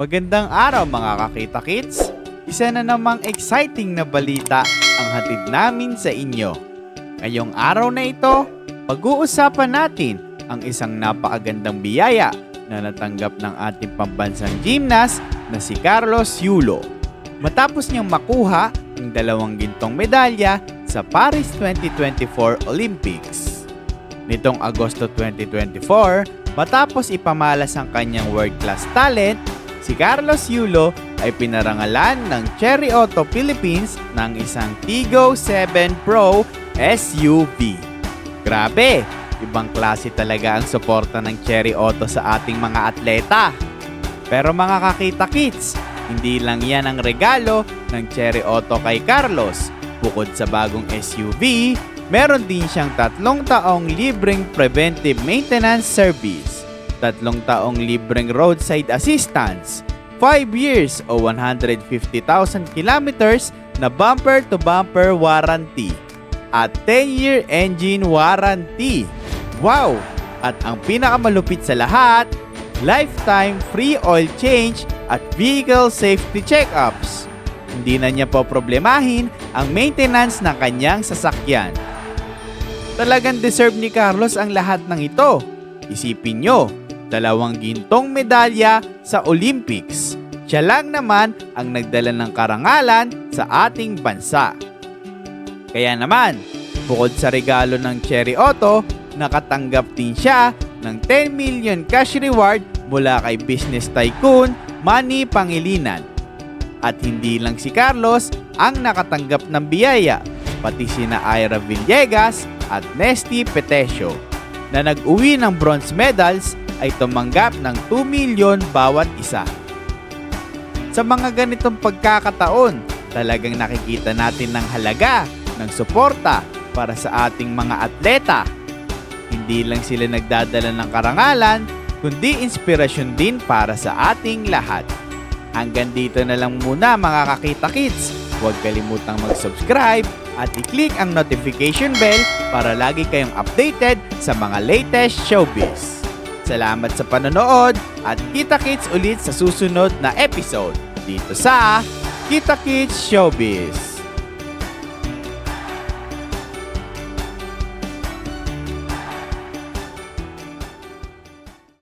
Magandang araw mga kakita kids! Isa na namang exciting na balita ang hatid namin sa inyo. Ngayong araw na ito, pag-uusapan natin ang isang napakagandang biyaya na natanggap ng ating pambansang gymnast na si Carlos Yulo. Matapos niyang makuha ang dalawang gintong medalya sa Paris 2024 Olympics. Nitong Agosto 2024, matapos ipamalas ang kanyang world-class talent, si Carlos Yulo ay pinarangalan ng Cherry Auto Philippines ng isang Tigo 7 Pro SUV. Grabe! Ibang klase talaga ang suporta ng Cherry Auto sa ating mga atleta. Pero mga kakita kids, hindi lang yan ang regalo ng Cherry Auto kay Carlos. Bukod sa bagong SUV, meron din siyang tatlong taong libreng preventive maintenance service, tatlong taong libreng roadside assistance, 5 years o 150,000 kilometers na bumper-to-bumper warranty, at 10-year engine warranty. Wow! At ang pinakamalupit sa lahat, lifetime free oil change at vehicle safety checkups. Hindi na niya po problemahin ang maintenance ng kanyang sasakyan. Talagang deserve ni Carlos ang lahat ng ito. Isipin nyo, dalawang gintong medalya sa Olympics. Siya lang naman ang nagdala ng karangalan sa ating bansa. Kaya naman, bukod sa regalo ng Cherry Auto, nakatanggap din siya ng 10 million cash reward mula kay business tycoon Manny Pangilinan. At hindi lang si Carlos ang nakatanggap ng biyaya, pati sina Ira Villegas at Nesty Petesio na nag-uwi ng bronze medals ay tumanggap ng 2 million bawat isa. Sa mga ganitong pagkakataon, talagang nakikita natin ng halaga ng suporta para sa ating mga atleta. Hindi lang sila nagdadala ng karangalan, kundi inspirasyon din para sa ating lahat. Hanggang dito na lang muna mga kakita kids. Huwag kalimutang mag-subscribe at i-click ang notification bell para lagi kayong updated sa mga latest showbiz. Salamat sa panonood at kita kits ulit sa susunod na episode dito sa Kita Kids Showbiz.